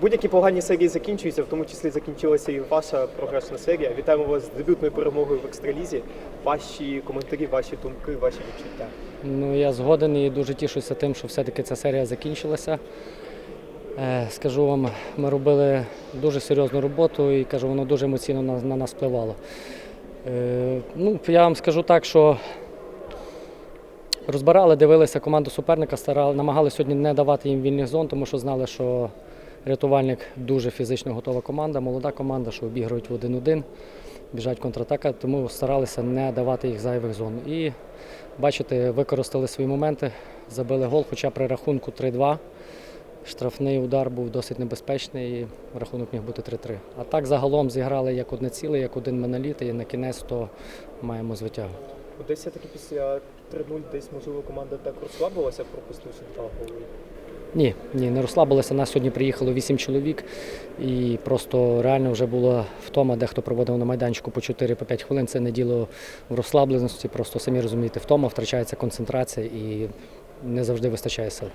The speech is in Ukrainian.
Будь-які погані серії закінчуються, в тому числі закінчилася і ваша програшна серія. Вітаємо вас з дебютною перемогою в екстралізі. Ваші коментарі, ваші думки, ваші відчуття. Ну, я згоден і дуже тішуся тим, що все-таки ця серія закінчилася. Е, Скажу вам, ми робили дуже серйозну роботу і кажу, воно дуже емоційно на, на нас впливало. Е, Ну, я вам скажу так, що розбирали, дивилися команду суперника, старали, намагалися сьогодні не давати їм вільних зон, тому що знали, що рятувальник дуже фізично готова команда, молода команда, що обіграють в 1-1, біжать контратака, тому старалися не давати їх зайвих зон. І бачите, використали свої моменти, забили гол, хоча при рахунку 3-2. Штрафний удар був досить небезпечний, і рахунок міг бути 3-3. А так загалом зіграли як одне ціле, як один моноліт, і на кінець то маємо звитягу. Десь все-таки після 3-0 десь, можливо, команда так розслабилася, пропустивши два голи. Ні, ні, не розслабилися. Нас сьогодні приїхало вісім чоловік, і просто реально вже була втома, дехто проводив на майданчику по 4-5 хвилин. Це не діло в розслабленості, просто самі розумієте, втома, втрачається концентрація і не завжди вистачає сил.